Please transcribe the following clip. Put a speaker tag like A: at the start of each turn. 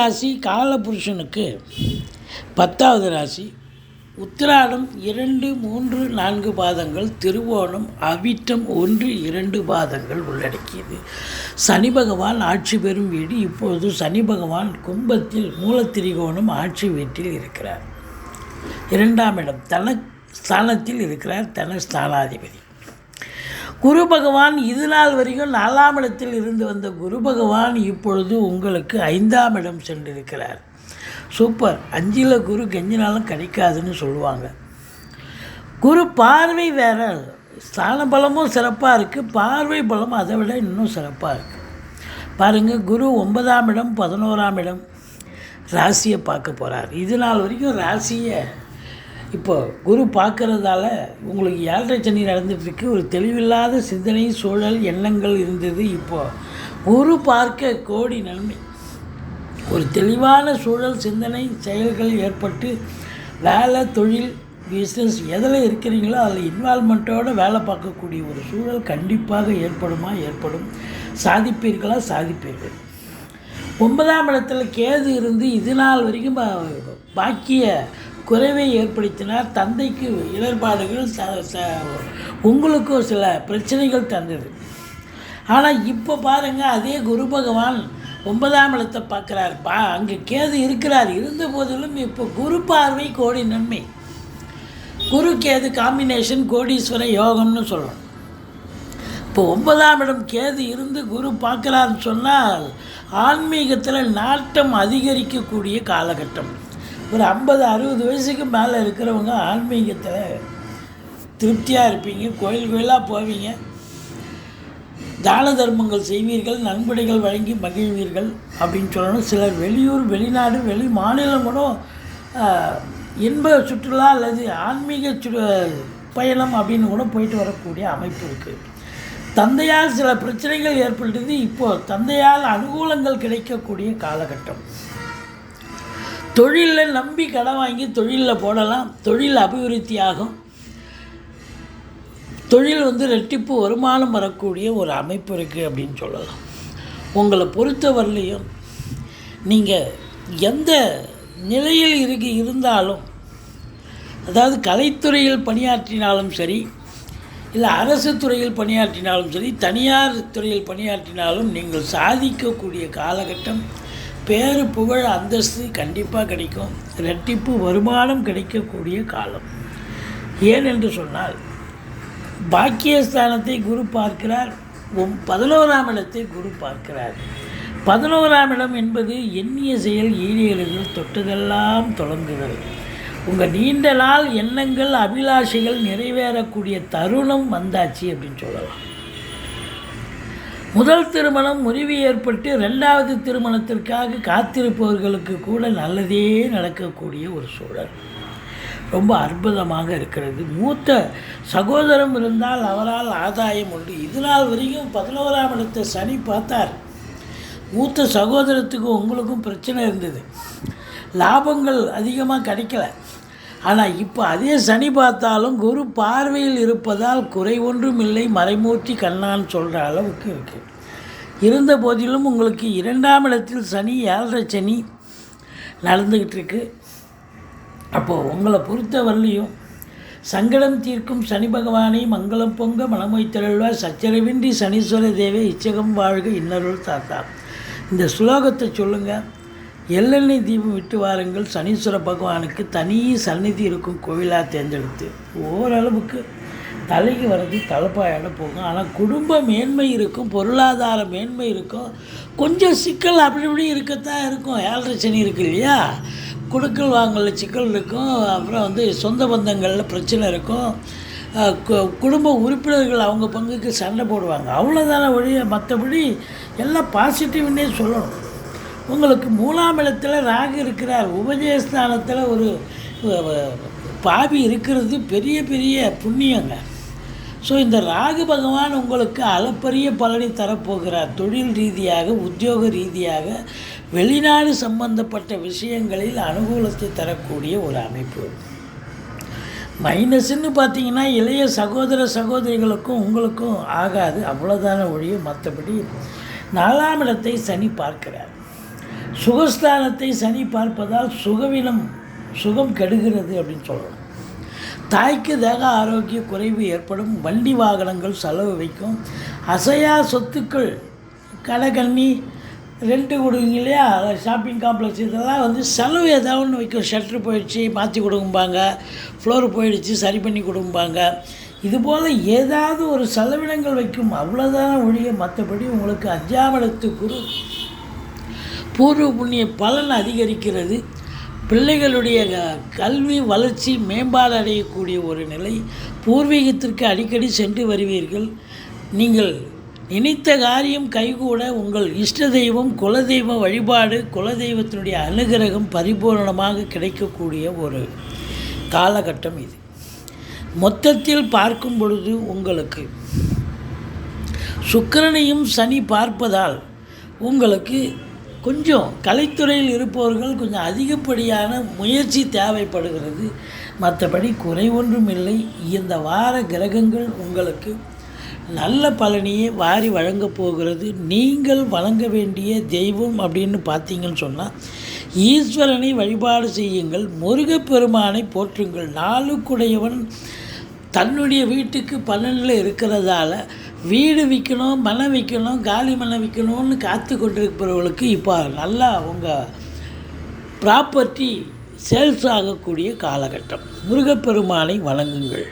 A: ராசி காலபுருஷனுக்கு பத்தாவது ராசி. உத்திராடம் இரண்டு மூன்று நான்கு பாதங்கள் திருவோணம் அவிட்டம் ஒன்று இரண்டு பாதங்கள் உள்ளடக்கியது. சனி பகவான் ஆட்சி பெறும் வீடு. இப்போது சனி பகவான் கும்பத்தில் மூலத்திரிகோணம் ஆட்சி வீட்டில் இருக்கிறார். இரண்டாம் இடம் தன ஸ்தானத்தில் இருக்கிறார். தன ஸ்தானாதிபதி குரு பகவான் இது நாள் வரைக்கும் நாலாம் இடத்தில் இருந்து வந்த குரு பகவான் இப்பொழுது உங்களுக்கு ஐந்தாம் இடம் சென்றிருக்கிறார். சூப்பர் அஞ்சில் குரு கெஞ்சினாலும் கிடைக்காதுன்னு சொல்லுவாங்க. குரு பார்வை வேற. ஸ்தான பலமும் சிறப்பாக இருக்குது பார்வை பலம் அதை விட இன்னும் சிறப்பாக இருக்குது பாருங்கள் குரு ஒன்பதாம் இடம் பதினோராம் இடம் ராசியை பார்க்க போகிறார் இது நாள் வரைக்கும் ராசியை இப்போ குரு பார்க்குறதால உங்களுக்கு ஏழரை சனி நடந்துட்டுருக்கு. ஒரு தெளிவில்லாத சிந்தனை சூழல் எண்ணங்கள் இருந்தது இப்போது குரு பார்க்க கோடி நன்மை. ஒரு தெளிவான சூழல் சிந்தனை செயல்கள் ஏற்பட்டு வேலை தொழில் பிஸ்னஸ் எதில் இருக்கிறீங்களோ அதில் இன்வால்மெண்ட்டோடு வேலை பார்க்கக்கூடிய ஒரு சூழல் கண்டிப்பாக ஏற்படுமா? ஏற்படும். சாதிப்பீர்களா? சாதிப்பீர்கள். ஒன்பதாம் இடத்துல கேது இருந்து இது நாள் வரைக்கும் பாக்கிய குறைவை ஏற்படுத்தினார் தந்தைக்கு இடர்பாடுகள் ச- ச- உங்களுக்கும் சில பிரச்சனைகள் தந்தது. ஆனால் இப்போ பாருங்கள் அதே குரு பகவான் ஒன்பதாம் இடத்தை பார்க்குறார் பா அங்கே கேது இருக்கிறார். இருந்த போதிலும் இப்போ குரு பார்வை கோடி நன்மை. குரு கேது காம்பினேஷன் கோடீஸ்வர யோகம்னு சொல்லணும். இப்போ ஒன்பதாம் இடம் கேது இருந்து குரு பார்க்குறாருன்னு சொன்னால் ஆன்மீகத்தில் நாட்டம் அதிகரிக்கக்கூடிய காலகட்டம். ஒரு ஐம்பது அறுபது வயசுக்கு மேலே இருக்கிறவங்க ஆன்மீகத்தில் திருப்தியாக இருப்பீங்க கோயில் கோயிலாக போவீங்க. தான தர்மங்கள் செய்வீர்கள் நன்கொடைகள் வழங்கி மகிழ்வீர்கள் அப்படின்னு சொல்லணும். சிலர் வெளியூர் வெளிநாடு வெளி மாநிலம் கூட இன்ப சுற்றுலா அல்லது ஆன்மீக சு பயணம் அப்படின்னு கூட போயிட்டு வரக்கூடிய அமைப்பு இருக்குது தந்தையால் சில பிரச்சனைகள் ஏற்பட்டது. இப்போது தந்தையால் அனுகூலங்கள் கிடைக்கக்கூடிய காலகட்டம். தொழிலில் நம்பி கடன் வாங்கி தொழிலில் போடலாம். தொழில் அபிவிருத்தி ஆகும் தொழில் வந்து ரெட்டிப்பு வருமானம் வரக்கூடிய ஒரு அமைப்பு இருக்குது அப்படின்னு சொல்லலாம். உங்களை பொறுத்தவரையிலையும் நீங்கள் எந்த நிலையில் இருக்கு இருந்தாலும் அதாவது கலைத்துறையில் பணியாற்றினாலும் சரி இல்லை அரசு துறையில் பணியாற்றினாலும் சரி தனியார் துறையில் பணியாற்றினாலும் நீங்கள் சாதிக்கக்கூடிய காலகட்டம் பேரு புகழ் அந்தஸ்து கண்டிப்பாக கிடைக்கும். ரெட்டிப்பு வருமானம் கிடைக்கக்கூடிய காலம். ஏன் என்று சொன்னால் பாக்கியஸ்தானத்தை குரு பார்க்கிறார் உம் பதினோராம் இடத்தை குரு பார்க்கிறார். பதினோராம் இடம் என்பது எண்ணிய செயல் ஈடேறுதல் தொட்டதெல்லாம் தொடங்குதல். உங்கள் நீண்ட நாள் எண்ணங்கள் அபிலாஷைகள் நிறைவேறக்கூடிய தருணம் வந்தாச்சு அப்படின்னு சொல்லலாம். முதல் திருமணம் முறிவு ஏற்பட்டு ரெண்டாவது திருமணத்திற்காக காத்திருப்பவர்களுக்கு கூட நல்லதே நடக்கக்கூடிய ஒரு சூழல். ரொம்ப அற்புதமாக இருக்கிறது. மூத்த சகோதரம் இருந்தால் அவரால் ஆதாயம் உண்டு. இது நாள் வரைக்கும் பதினோராம் இடத்தை சனி பார்த்தார். மூத்த சகோதரத்துக்கு உங்களுக்கும் பிரச்சனை இருந்தது. லாபங்கள் அதிகமாக கிடைக்கல. ஆனால் இப்போ அதே சனி பார்த்தாலும் குரு பார்வையில் இருப்பதால் குறை ஒன்றும் இல்லை மறைமூர்த்தி கண்ணான்னு சொல்கிற அளவுக்கு இருக்குது இருந்த போதிலும் உங்களுக்கு இரண்டாம் இடத்தில் சனி ஏழரை சனி நடந்துக்கிட்டு இருக்கு. அப்போது உங்களை பொறுத்த வரலையும் சங்கடம் தீர்க்கும் சனி பகவானை மங்களம் பொங்க மனமொய்த்தருள்வார் சச்சரவின்றி சனீஸ்வர தேவே இச்சகம் வாழ்க இன்னருள் தாத்தா. இந்த ஸ்லோகத்தை சொல்லுங்கள் எள்ளெண்ணெய் தீபம் விட்டு வாருங்கள். சனீஸ்வர பகவானுக்கு தனி சந்நிதி இருக்கும் கோவிலாக தேர்ந்தெடுத்து. ஓரளவுக்கு தலைக்கு வர்றது தலைப்பாயோட போகும். ஆனால் குடும்ப மேன்மை இருக்கும் பொருளாதார மேன்மை இருக்கும். கொஞ்சம் சிக்கல் அப்படி இப்படி இருக்கத்தான் இருக்கும். ஏழரை சனி இருக்கு இல்லையா? குடுக்கல் வாங்கல சிக்கல் இருக்கும். அப்புறம் வந்து சொந்த பந்தங்களில் பிரச்சனை இருக்கும். கு- குடும்ப உறுப்பினர்கள் அவங்க பங்குக்கு சண்டை போடுவாங்க. அவ்வளோதான வழியை மற்றபடி எல்லாம் பாசிட்டிவ்னே சொல்லணும். உங்களுக்கு மூணாம் இடத்துல ராகு இருக்கிறார். உபஜயஸ்தானத்தில் ஒரு பாவி இருக்கிறது பெரிய பெரிய புண்ணியங்க. ஸோ இந்த ராகு பகவான் உங்களுக்கு அளப்பரிய பலனை தரப்போகிறார். தொழில் ரீதியாக உத்தியோக ரீதியாக வெளிநாடு சம்பந்தப்பட்ட விஷயங்களில் அனுகூலத்தை தரக்கூடிய ஒரு அமைப்பு. மைனஸ்ன்னு பார்த்தீங்கன்னா இளைய சகோதர சகோதரிகளுக்கும் உங்களுக்கும் ஆகாது. அவ்வளோதான ஒழிய மற்றபடி நாலாம் இடத்தை சனி பார்க்கிறார். சுகஸ்தானத்தை சனி பார்ப்பதால் சுகவினம் சுகம் கெடுகிறது அப்படின்னு சொல்லலாம் தாய்க்கு தேக ஆரோக்கிய குறைவு ஏற்படும் வண்டி வாகனங்கள் செலவு வைக்கும். அசையா சொத்துக்கள் கடைக்கண்ணி ரெண்ட்டு கொடுங்க இல்லையா? ஷாப்பிங் காம்ப்ளெக்ஸ் இதெல்லாம் வந்து செலவு ஏதாவது ஒன்று வைக்கும். ஷட்டர் போயிடுச்சு மாற்றி கொடுக்கும்பாங்க ஃப்ளோர் போயிடுச்சு சரி பண்ணி கொடுக்கும்பாங்க இதுபோல் ஏதாவது ஒரு செலவினங்கள் வைக்கும். அவ்வளோதான் ஒழிய மற்றபடி உங்களுக்கு அஞ்சாமலத்து குரு பூர்வ புண்ணிய பலன் அதிகரிக்கிறது. பிள்ளைகளுடைய க- கல்வி வளர்ச்சி மேம்பாடு அடையக்கூடிய ஒரு நிலை. பூர்வீகத்திற்கு அடிக்கடி சென்று வருவீர்கள். நீங்கள் நினைத்த காரியம் கைகூட உங்கள் இஷ்ட தெய்வம் குலதெய்வ வழிபாடு குலதெய்வத்தினுடைய அனுகிரகம் பரிபூரணமாக கிடைக்கக்கூடிய ஒரு காலகட்டம் இது. மொத்தத்தில் பார்க்கும் பொழுது உங்களுக்கு சுக்கிரனையும் சனி பார்ப்பதால் உங்களுக்கு கொஞ்சம் கலைத்துறையில் இருப்பவர்கள் கொஞ்சம் அதிகப்படியான முயற்சி தேவைப்படுகிறது. மற்றபடி குறை ஒன்றும் இல்லை. இந்த வார கிரகங்கள் உங்களுக்கு நல்ல பலனையே வாரி வழங்கப் போகிறது. நீங்கள் வழங்க வேண்டிய தெய்வம் அப்படின்னு பார்த்தீங்கன்னு சொன்னால் ஈஸ்வரனை வழிபாடு செய்யுங்கள். முருகப்பெருமானை போற்றுங்கள். நாளுக்குடையவன் தன்னுடைய வீட்டுக்கு பலனில் இருக்கிறதால வீடு விற்கணும் மலை விற்கணும் காலி மனை விற்கணும்னு காத்து கொண்டிருப்பவர்களுக்கு இப்போ நல்லா உங்கள் ப்ராப்பர்ட்டி சேல்ஸ் ஆகக்கூடிய காலகட்டம். முருகப்பெருமானை வணங்குங்கள்.